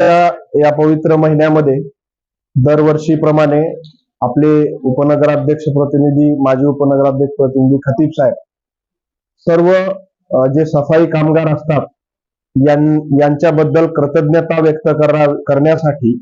या पवित्र महिन्यामध्ये दरवर्षीप्रमाणे आपले उपनगराध्यक्ष प्रतिनिधी माजी उपनगराध्यक्ष प्रतिनिधी खतीब साहेब सर्व जे सफाई कामगार असतात यांच्याबद्दल कृतज्ञता व्यक्त करा- करण्यासाठी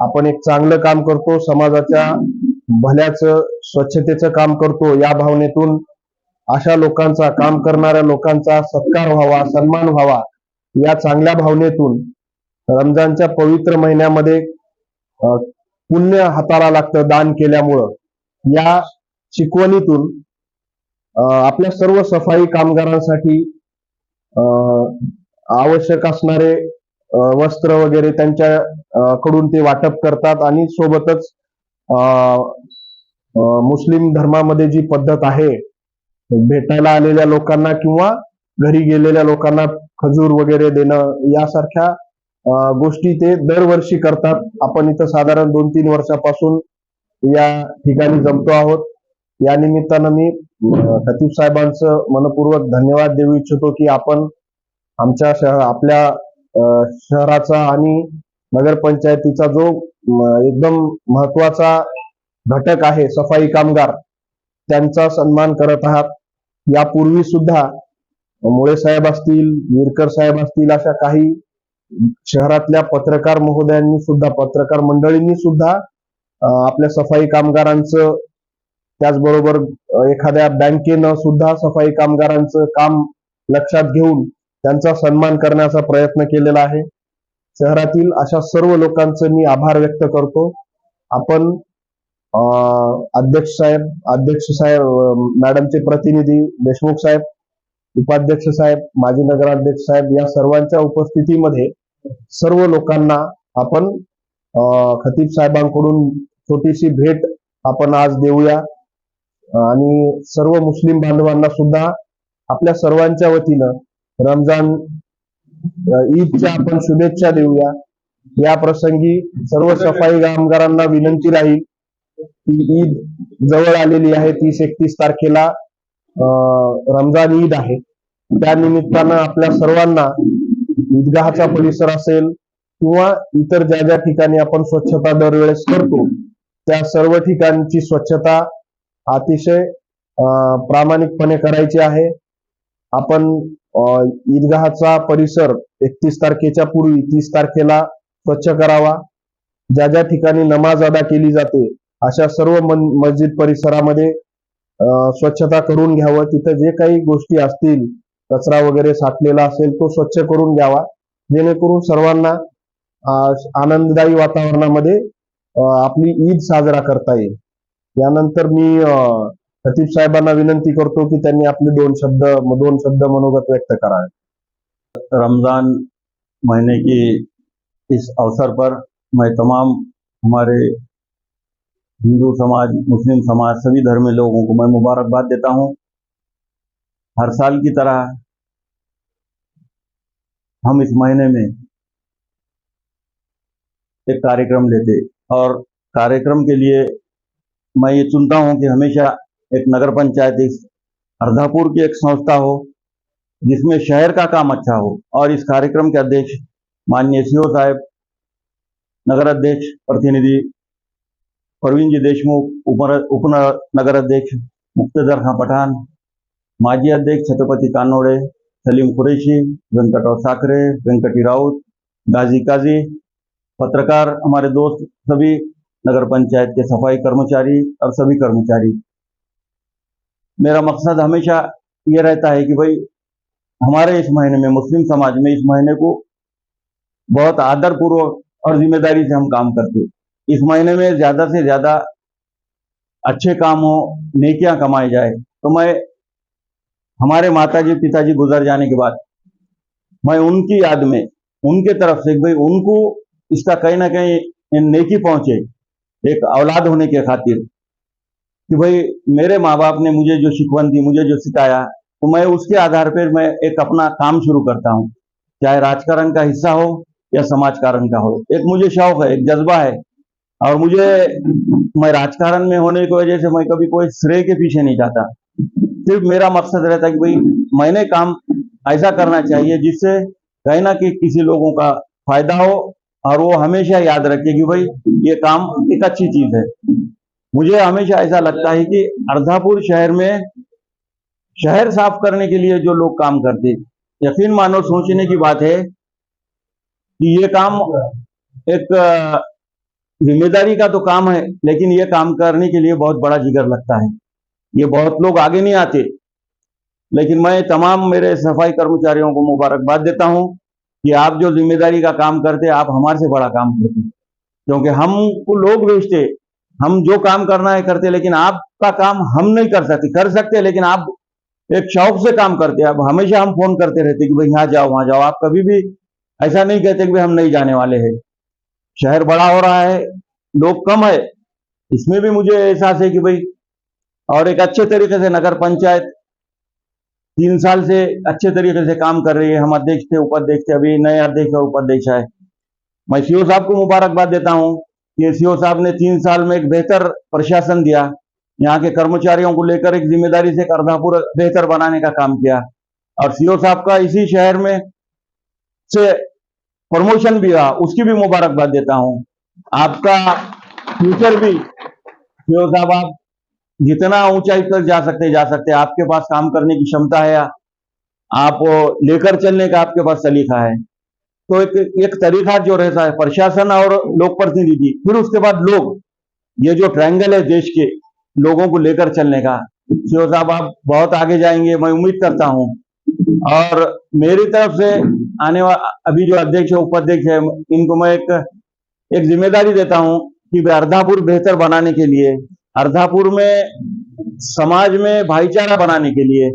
आपण एक चांगलं काम करतो समाजाच्या भल्याचं स्वच्छतेचं काम करतो या भावनेतून अशा लोकांचा काम करणाऱ्या लोकांचा सत्कार व्हावा सन्मान व्हावा या चांगल्या भावनेतून रमजानच्या पवित्र महिन्यामध्ये पुण्य हाताला लागतं दान केल्यामुळं. या शिकवणीतून आपल्या सर्व सफाई कामगारांसाठी आवश्यक असणारे वस्त्र वगैरे त्यांच्या कडून ते वाटप करतात आणि सोबतच मुस्लिम धर्मामध्ये जी पद्धत आहे भेटायला आलेल्या लोकांना किंवा घरी गेलेल्या लोकांना खजूर वगैरे देणं यासारख्या गोष्टी ते दरवर्षी करतात. आपण इथं साधारण दोन तीन वर्षापासून या ठिकाणी जमतो आहोत. या निमित्तानं मी खतीब साहेबांचं मनपूर्वक धन्यवाद देऊ इच्छितो की आपण आमच्या शहर आपल्या शहराचा आणि नगरपंचायतीचा जो एकदम महत्त्वाचा घटक आहे सफाई कामगार त्यांचा सन्मान करत आहात. यापूर्वी सुद्धा मुळे साहेब असतील विरकर साहेब असतील अशा काही शहरातल्या पत्रकार महोदयांनी सुद्धा पत्रकार मंडळींनी सुद्धा आपल्या सफाई कामगारांचं त्याचबरोबर एखाद्या बँकेनं सुद्धा सफाई कामगारांचं काम लक्षात घेऊन त्यांचा सन्मान करण्याचा प्रयत्न केलेला आहे. शहरातील अशा सर्व लोकांचं मी आभार व्यक्त करतो. आपण अध्यक्ष साहेब अध्यक्ष साहेब मॅडमचे प्रतिनिधी देशमुख साहेब उपाध्यक्ष साहेब माजी नगराध्यक्ष साहेब या सर्वांच्या उपस्थितीमध्ये सर्व लोकांना आपण खतीब साहेबांकडून छोटीशी भेट आपण आज देऊया. आणि सर्व मुस्लिम बांधवांना सुद्धा आपल्या सर्वांच्या वतीनं रमजान ईदच्या आपण शुभेच्छा देऊया. या प्रसंगी सर्व सफाई कामगारांना विनंती राहील की ईद जवळ आलेली आहे तीस एकतीस तारखेला. रमजान ईद आहे. त्या निमित्तानं आपल्या सर्वांना ईदगाहचा परिसर असेल किंवा इतर ज्या ज्या ठिकाणी आपण स्वच्छता दरवेळेस करतो त्या सर्व ठिकाणची स्वच्छता अतिशय प्रामाणिकपणे करायची आहे. आपण ईदगाहचा परिसर एकतीस तारखेच्या पूर्वी तीस तारखेला स्वच्छ करावा. ज्या ज्या ठिकाणी नमाज अदा केली जाते अशा सर्व मस्जिद परिसरामध्ये स्वच्छता करून घ्यावं. तिथं जे काही गोष्टी असतील कचरा वगैरे साठलेला असेल तो स्वच्छ करून घ्यावा. जेणेकरून सर्वांना आनंददायी वातावरणामध्ये आपली ईद साजरा करता येईल. यानंतर मी अ, खतीब साहेबांना विनंती करतो की त्यांनी आपले दोन शब्द दोन शब्द मनोगत व्यक्त करावे. रमज़ान महीने की इस अवसर पर मैं तमाम हमारे हिंदू समाज, मुस्लिम समाज, सभी धर्मी लोगों को मैं मुबारकबाद देता हूँ। हर साल की तरह हम इस महीने में एक कार्यक्रम लेते और कार्यक्रम के लिए मैं ये चुनता हूँ कि हमेशा एक नगर पंचायत, इस अर्धापुर की एक संस्था हो, जिसमें शहर का काम अच्छा हो। और इस कार्यक्रम के अध्यक्ष माननीय सीओ साहेब, नगर अध्यक्ष, प्रतिनिधि प्रवीण जी देशमुख उप उप नगर अध्यक्ष, मुक्तदर खां पठान, माजी अध्यक्ष छत्रपति कानोड़े सलीम कुरैशी, वेंकटराव साकरे वेंकटी राउत गाजी काजी, पत्रकार हमारे दोस्त सभी, नगर पंचायत के सफ़ाई कर्मचारी और सभी कर्मचारी मेरा मकसद हमेशा ये रहता है कि भाई, हमारे इस महीने में मुस्लिम समाज में इस महीने को बहुत आदरपूर्वक और ज़िम्मेदारी से हम काम करते। इस महीने में ज़्यादा से ज़्यादा अच्छे काम हो नेकियाँ कमाई जाए। तो मैं, हमारे माताजी, पिताजी गुजर जाने के बाद, मैं उनकी याद में, उनके तरफ़ से भाई उनको इसका कहीं ना कहीं नेकी पहुँचे, एक औलाद होने के खातिर कि भाई, मेरे माँ बाप ने मुझे जो शिकवन दी, मुझे जो सिखाया तो मैं उसके आधार पर मैं एक अपना काम शुरू करता हूँ। चाहे राजकारण का हिस्सा हो या समाज कारण का हो। एक मुझे शौक है, एक जज्बा है और मुझे, मैं राजकारण में होने की वजह से मैं कभी कोई श्रेय के पीछे नहीं जाता। सिर्फ़ मेरा मकसद रहता कि भाई, मैंने काम ऐसा करना चाहिए जिससे कहीं ना कहीं किसी लोगों का फ़ायदा हो और वो हमेशा याद रखे कि भाई, ये काम एक अच्छी चीज़ है। मुझे हमेशा ऐसा लगता है कि अर्धापुर शहर में, शहर साफ़ करने के लिए जो लोग काम करते, यकीन मानो सोचने की बात है कि ये काम एक ज़िम्मेदारी का तो काम है, लेकिन ये काम करने के लिए बहुत बड़ा जिगर लगता है। ये बहुत लोग आगे नहीं आते, लेकिन मैं तमाम मेरे सफ़ाई कर्मचारियों को मुबारकबाद देता हूँ कि आप जो ज़िम्मेदारी का काम करते, आप हमारे से बड़ा काम करते क्योंकि हमको लोग भेजते, हम जो काम करना है करते, लेकिन आपका काम हम नहीं कर सकते कर सकते, लेकिन आप एक शौक से काम करते अब हमेशा हम फ़ोन करते रहते कि भाई यहाँ जाओ, वहाँ जाओ। आप कभी भी ऐसा नहीं कहते कि भाई हम नहीं जाने वाले हैं। शहर बड़ा हो रहा है, लोग कम है। इसमें भी मुझे एहसास है कि भाई, और एक अच्छे तरीके से नगर पंचायत तीन साल से अच्छे तरीके से काम कर रही है। हम अध्यक्ष थे, उपाध्यक्ष थे, अभी नए अध्यक्ष और उपाध्यक्ष है मैं सीओ साहब को मुबारकबाद देता हूँ कि सीओ साहब ने तीन साल में एक बेहतर प्रशासन दिया। यहाँ के कर्मचारियों को लेकर एक ज़िम्मेदारी से करदापुर बेहतर बनाने का काम किया। और सीओ साहब का इसी शहर में से प्रमोशन भी हुआ, उसकी भी मुबारकबाद देता हूँ। आपका फ्यूचर भी साहब आप जितना ऊंचाई तक जा सकते जा सकते, आपके पास काम करने की क्षमता है, आप लेकर चलने का आपके पास सलीका है। तो एक एक तरीका जो रहता है, प्रशासन और लोक प्रतिनिधि, फिर उसके बाद लोग, ये जो ट्रायंगल है देश के, लोगों को लेकर चलने का। सीओ साहब आप बहुत आगे जाएँगे, मैं उम्मीद करता हूँ। और मेरी तरफ़ से आने अभी जो अध्यक्ष है, उपाध्यक्ष है, इनको मैं एक एक ज़िम्मेदारी देता हूँ कि अर्धापुर बेहतर बनाने के लिए, अर्धापुर में, समाज में भाईचारा बनाने के लिए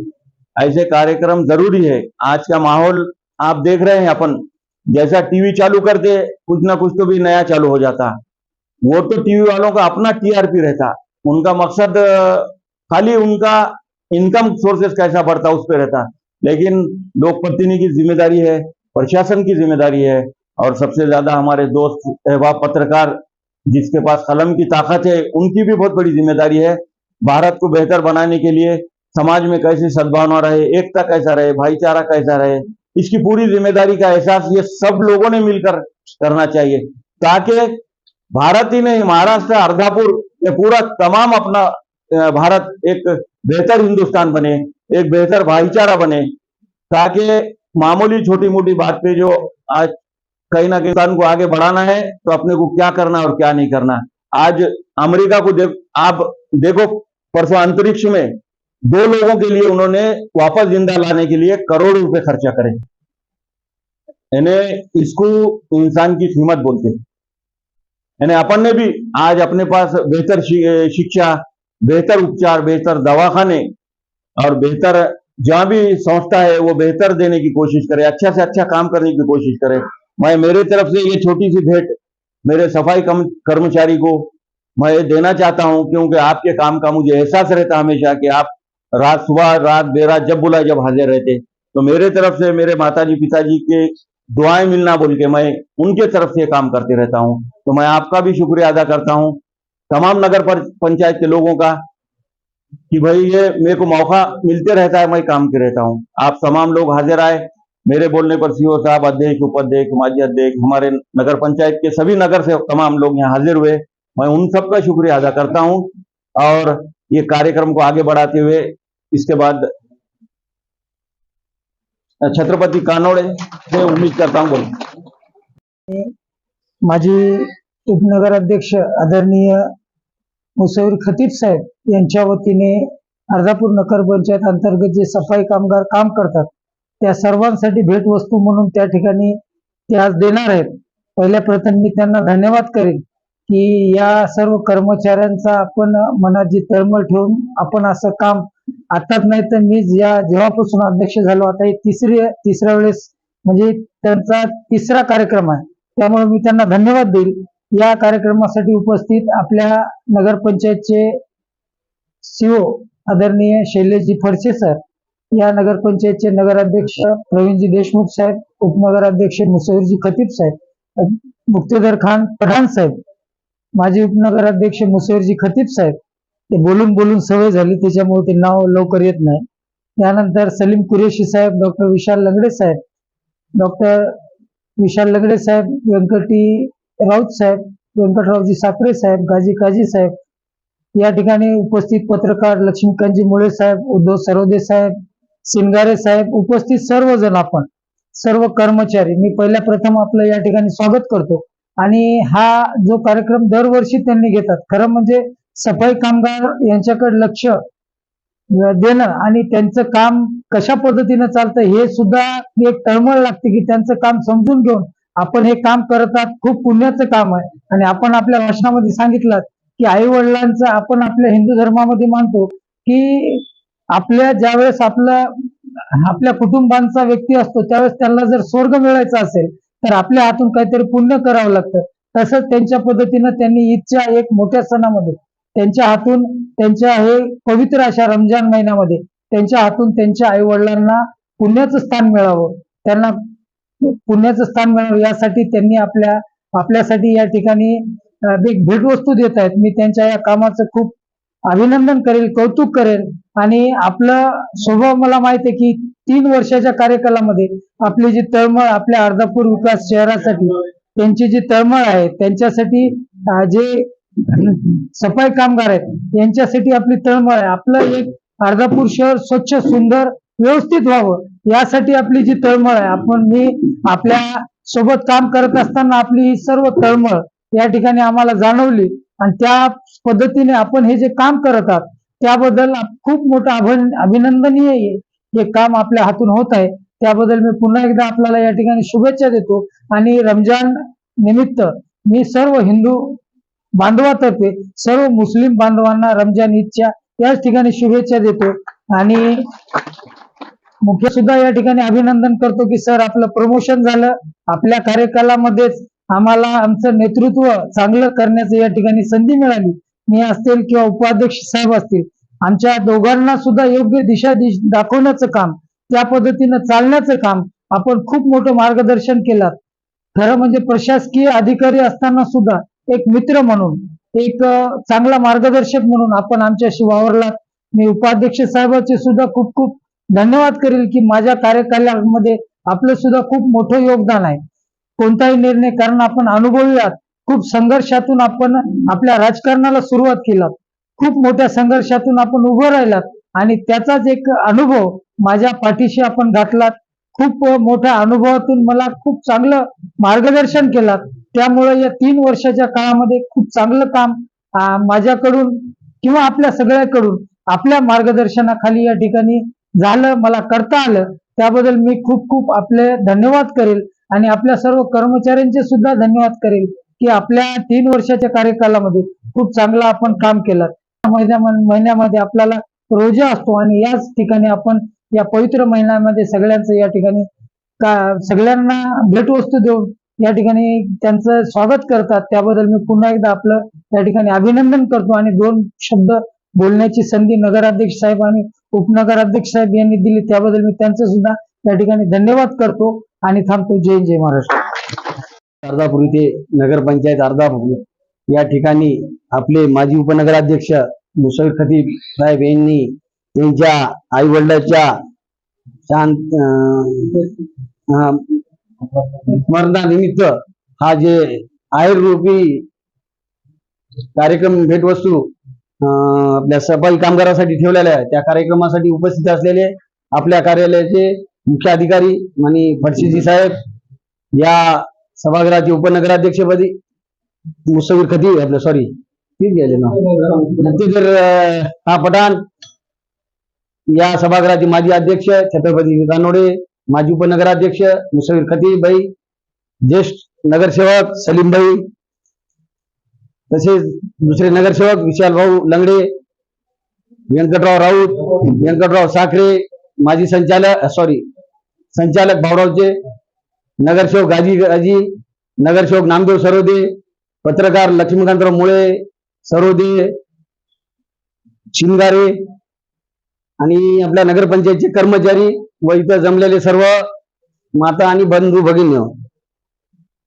ऐसे कार्यक्रम ज़रूरी है। आज का माहौल आप देख रहे हैं अपन, जैसा टीवी चालू करते, कुछ ना कुछ तो भी नया चालू हो जाता। वो तो टीवी वालों का अपना टीआरपी रहता, उनका मकसद, खाली उनका इनकम सोर्सेस कैसा बढ़ता, उस पर रहता। लेकिन लोक प्रतिनिधि की ज़िम्मेदारी है, प्रशासन की ज़िम्मेदारी है और सबसे ज़्यादा हमारे दोस्त अहबाब पत्रकार जिसके पास कलम की ताकत है, उनकी भी बहुत बड़ी ज़िम्मेदारी है। भारत को बेहतर बनाने के लिए समाज में कैसी सद्भावना रहे, एकता कैसा रहे, भाईचारा कैसा रहे, इसकी पूरी ज़िम्मेदारी का एहसास ये सब लोगों ने मिलकर करना चाहिए, ताकि भारत ही नहीं, महाराष्ट्र, अर्धापुर पूरा तमाम अपना भारत एक बेहतर हिंदुस्तान बने। एक बेहतर भाईचारा बने, ताकि मामूली छोटी मोटी बात पे जो आज कहीं ना कहीं हिंदुस्तान को आगे बढ़ाना है तो अपने को क्या करना और क्या नहीं करना। आज अमेरिका को देख, आप देखो, परसों अंतरिक्ष में दो लोगों के लिए उन्होंने वापस ज़िंदा लाने के लिए करोड़ों रुपए खर्चा करे। इन्हें इसको इंसान की कीमत बोलते हैं। अपन ने भी आज अपने पास बेहतर शिक्षा, बेहतर उपचार, बेहतर दवाखाने और बेहतर जहाँ भी संस्था है, वो बेहतर देने की कोशिश करे अच्छा से अच्छा काम करने की कोशिश करे। मैं, मेरे तरफ़ से ये छोटी सी भेंट मेरे सफ़ाई कर्मचारी को मैं देना चाहता हूँ, क्योंकि आपके काम का मुझे एहसास रहता हमेशा कि आप रात सुबह, रात देर जब बुलाए जब हाजिर रहते। तो मेरे तरफ़ से, मेरे माता जी पिताजी के दुआएँ मिलना बोल के मैं उनके तरफ़ से काम करते रहता हूँ। तो मैं आपका भी शुक्रिया अदा करता हूँ। तमाम नगर पंचायत के लोगों का कि भाई ये मेरे को मौका मिलते रहता है, मैं काम के रहता हूँ। आप तमाम लोग हाजिर आए, मेरे बोलने पर सीओ साहब, अध्यक्ष, उपाध्यक्ष, माजी अध्यक्ष, हमारे नगर पंचायत के सभी नगर से तमाम लोग यहाँ हाजिर हुए। मैं उन सबका शुक्रिया अदा करता हूँ और ये कार्यक्रम को आगे बढ़ाते हुए इसके बाद छत्रपति कानोड़े से उम्मीद करता हूँ माजी उपनगर अध्यक्ष आदरणीय मुसैर खतीब साहेब यांच्या वतीने अर्धापूर नगर पंचायत अंतर्गत जे सफाई कामगार काम करतात त्या सर्वांसाठी भेटवस्तू म्हणून त्या ठिकाणी ते आज देणार आहेत. पहिल्या प्रथम मी त्यांना धन्यवाद करेन की या सर्व कर्मचाऱ्यांचा आपण मनात जी तळमळ ठेवून आपण असं काम आताच नाही तर मी ज्या जेव्हापासून अध्यक्ष झालो आता हे तिसरी तिसऱ्या वेळेस म्हणजे त्यांचा तिसरा कार्यक्रम आहे. त्यामुळे मी त्यांना धन्यवाद देईल. या कार्यक्रमासाठी उपस्थित आपल्या नगरपंचायतचे सीओ आदरणीय शैलेशजी फडसे सर या नगरपंचायतचे नगराध्यक्ष प्रवीणजी देशमुख साहेब उपनगराध्यक्ष मुसैरजी खतीब साहेब मुक्तेदर खान पठाण साहेब माजी उपनगराध्यक्ष मुसैरजी खतीब साहेब ते बोलून बोलून सवय झाली त्याच्यामुळे ते नाव लवकर येत नाही. त्यानंतर सलीम कुरेशी साहेब डॉक्टर विशाल लंगडे साहेब डॉक्टर विशाल लंगडे साहेब व्यंकटी राऊत साहेब व्यंकटरावजी साखरे साहेब गाजी काजी साहेब या ठिकाणी उपस्थित पत्रकार लक्ष्मीकांतजी मुळे साहेब उद्धव सरोदे साहेब सिंगारे साहेब उपस्थित सर्वजण आपण सर्व कर्मचारी. मी पहिल्या प्रथम आपलं या ठिकाणी स्वागत करतो. आणि हा जो कार्यक्रम दरवर्षी त्यांनी घेतात खरं म्हणजे सफाई कामगार यांच्याकडे लक्ष देणं आणि त्यांचं काम कशा पद्धतीनं चालतं हे सुद्धा एक तळमळ लागते की त्यांचं काम समजून घेऊन आपण हे काम करतात खूप पुण्याचं काम आहे. आणि आपण आपल्या भाषणामध्ये सांगितलं की आई वडिलांचं आपण आपल्या हिंदू धर्मामध्ये मानतो की आपल्या ज्यावेळेस आपलं आपल्या कुटुंबांचा व्यक्ती असतो त्यावेळेस त्यांना जर स्वर्ग मिळायचा असेल तर आपल्या हातून काहीतरी पुण्य करावं लागतं. तसंच त्यांच्या पद्धतीनं त्यांनी ईदच्या एक मोठ्या सणामध्ये त्यांच्या हातून त्यांच्या हे पवित्र अशा रमजान महिन्यामध्ये त्यांच्या हातून त्यांच्या आई वडिलांना पुण्याचं स्थान मिळावं. त्यांना पुण्याचं स्थान मिळावं. यासाठी त्यांनी आपल्या आपल्यासाठी या ठिकाणी एक भेटवस्तू देत आहेत. मी त्यांच्या या कामाचं खूप अभिनंदन करेल कौतुक करेल. आणि आपलं स्वभाव मला माहीत आहे की तीन वर्षाच्या कार्यकालामध्ये आपली जी तळमळ आपल्या अर्धापूर विकास शहरासाठी त्यांची जी तळमळ आहे त्यांच्यासाठी जे सफाई कामगार आहेत यांच्यासाठी आपली तळमळ आहे. आपलं एक अर्धापूर शहर स्वच्छ सुंदर व्यवस्थित व्हावं. यासाठी आपली जी तळमळ आहे आपण मी आपल्यासोबत काम करत असताना आपली ही सर्व तळमळ या ठिकाणी आम्हाला जाणवली आणि त्या पद्धतीने आपण हे जे काम करत आहात त्याबद्दल खूप मोठं अभि अभिनंदनीय हे काम आपल्या हातून होत आहे. त्याबद्दल मी पुन्हा एकदा आपल्याला या ठिकाणी शुभेच्छा देतो. आणि रमजान निमित्त मी सर्व हिंदू बांधवातर्फे सर्व मुस्लिम बांधवांना रमजान ईदच्या याच ठिकाणी शुभेच्छा देतो. आणि मुख्य सुद्धा या ठिकाणी अभिनंदन करतो की सर आपलं प्रमोशन झालं. आपल्या कार्यकालामध्येच आम्हाला आमचं नेतृत्व चांगलं करण्याचं या ठिकाणी संधी मिळाली. मी असतील किंवा उपाध्यक्ष साहेब असतील आमच्या दोघांना सुद्धा योग्य दिशा दिश दाखवण्याचं काम त्या पद्धतीनं चालण्याचं काम आपण खूप मोठं मार्गदर्शन केलं. खरं म्हणजे प्रशासकीय अधिकारी असताना सुद्धा एक मित्र म्हणून एक चांगला मार्गदर्शक म्हणून आपण आमच्याशी वावरलात. मी उपाध्यक्ष साहेबांचे सुद्धा खूप खूप धन्यवाद करेल की माझ्या कार्यकालामध्ये आपलं सुद्धा खूप मोठं योगदान आहे. कोणताही निर्णय कारण आपण अनुभवूयात. खूप संघर्षातून आपण आपल्या राजकारणाला सुरुवात केलात. खूप मोठ्या संघर्षातून आपण उभं राहिलात आणि त्याचाच एक अनुभव माझ्या पाठीशी आपण घातलात. खूप मोठ्या अनुभवातून मला खूप चांगलं मार्गदर्शन केलात. त्यामुळे या तीन वर्षाच्या काळामध्ये खूप चांगलं काम माझ्याकडून किंवा आपल्या सगळ्याकडून आपल्या मार्गदर्शनाखाली या ठिकाणी झालं मला करता आलं त्याबद्दल मी खूप खूप आपले धन्यवाद करेल आणि आपल्या सर्व कर्मचाऱ्यांचे सुद्धा धन्यवाद करेल की आपल्या तीन वर्षाच्या कार्यकालामध्ये खूप चांगलं आपण काम केलं. महिन्या महिन्यामध्ये आपल्याला रोजा असतो आणि याच ठिकाणी आपण या पवित्र महिन्यामध्ये सगळ्यांचं या ठिकाणी का सगळ्यांना भेटवस्तू देऊन या ठिकाणी त्यांचं स्वागत करतात. त्याबद्दल मी पुन्हा एकदा आपलं या ठिकाणी अभिनंदन करतो आणि दोन शब्द बोलण्याची संधी नगराध्यक्ष साहेब आणि उपनगराध्यक्ष साहेब यांनी दिली. त्याबद्दल मी त्यांचं सुद्धा त्या ठिकाणी धन्यवाद करतो आणि थांबतो. जय जय महाराष्ट्र. अर्धापूर इथे नगरपंचायत अर्धापूर या ठिकाणी आपले माजी उपनगराध्यक्ष मुसैर खतीब साहेब यांनी त्यांच्या आई वडिलांच्या शांत स्मरणानिमित्त हा जे आयुर्रूपी कार्यक्रम भेटवस्तू आपल्या सफाई कामगारासाठी ठेवलेल्या आहे त्या कार्यक्रमासाठी उपस्थित असलेले आपल्या कार्यालयाचे मुख्य अधिकारी आणि फडशीजी साहेब या सभागृहाचे उपनगराध्यक्षपदी मुसवीर खती आपलं सॉरी तीच गेले ना नंतर हा पठाण या सभागृहाचे माजी अध्यक्ष छत्रपती कानोडे माजी उपनगराध्यक्ष मुसवीर खतीबाई ज्येष्ठ नगरसेवक सलीमबाई तसेच दुसरे नगरसेवक विशाल भाऊ लंगडे व्यंकटराव राऊत व्यंकटराव साखरे माजी संचालक सॉरी संचालक भाऊरावचे नगरसेवक गाजी गाजी नगरसेवक नामदेव सरोदे पत्रकार लक्ष्मीकांतराव मुळे सरोदे शिंगारे आणि आपल्या नगरपंचायतचे कर्मचारी व इथं जमलेले सर्व माता आणि बंधू भगिनी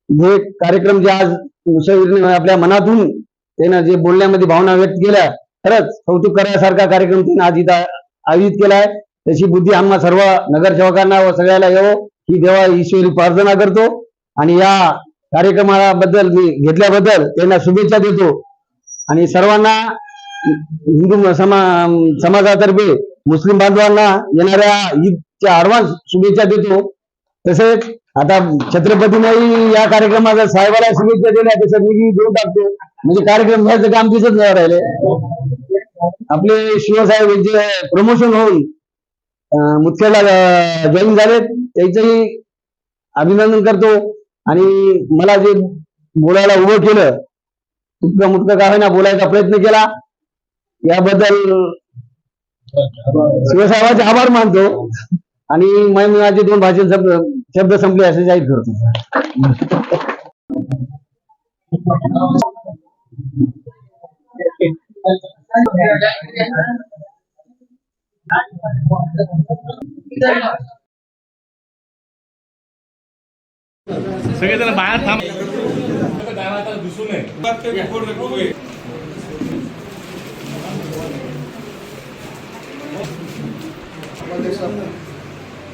हे कार्यक्रम जे आज मुसविरने आपल्या मनातून त्यानं जे बोलण्यामध्ये भावना व्यक्त केल्या खरंच कौतुक करण्यासारखा कार्यक्रम त्यांनी आज इथं आयोजित केला आहे. तशी बुद्धी आम्हा सर्व नगरसेवकांना व सगळ्याला येवो. ही देवा ईश्वरी प्रार्थना करतो. आणि या कार्यक्रमाबद्दल मी घेतल्याबद्दल त्यांना शुभेच्छा देतो. आणि सर्वांना हिंदू समा समाजातर्फे मुस्लिम बांधवांना येणाऱ्या ईदच्या ऍडव्हान्स शुभेच्छा देतो. तसेच आता छत्रपती नाही या कार्यक्रमाचा साहेबाला शुभेच्छा दिल्या तसं मी देऊन टाकतो. म्हणजे कार्यक्रम घ्यायचं काम तिथंच नाही राहिले आपले शिवसाहेब यांचे प्रमोशन होऊन मुख्याला जॉईन झालेत. त्यांचंही अभिनंदन करतो. आणि मला जे बोलायला उभं केलं तुटकं मुटकं का होईना बोलायचा प्रयत्न केला याबद्दल शिवसाहेबांचे आभार मानतो. आणि मग मय माझे दोन भाषे शब्द शब्द संपले असे जाहीर करतो. सगळेजण बाहेर थांब. दिसू नये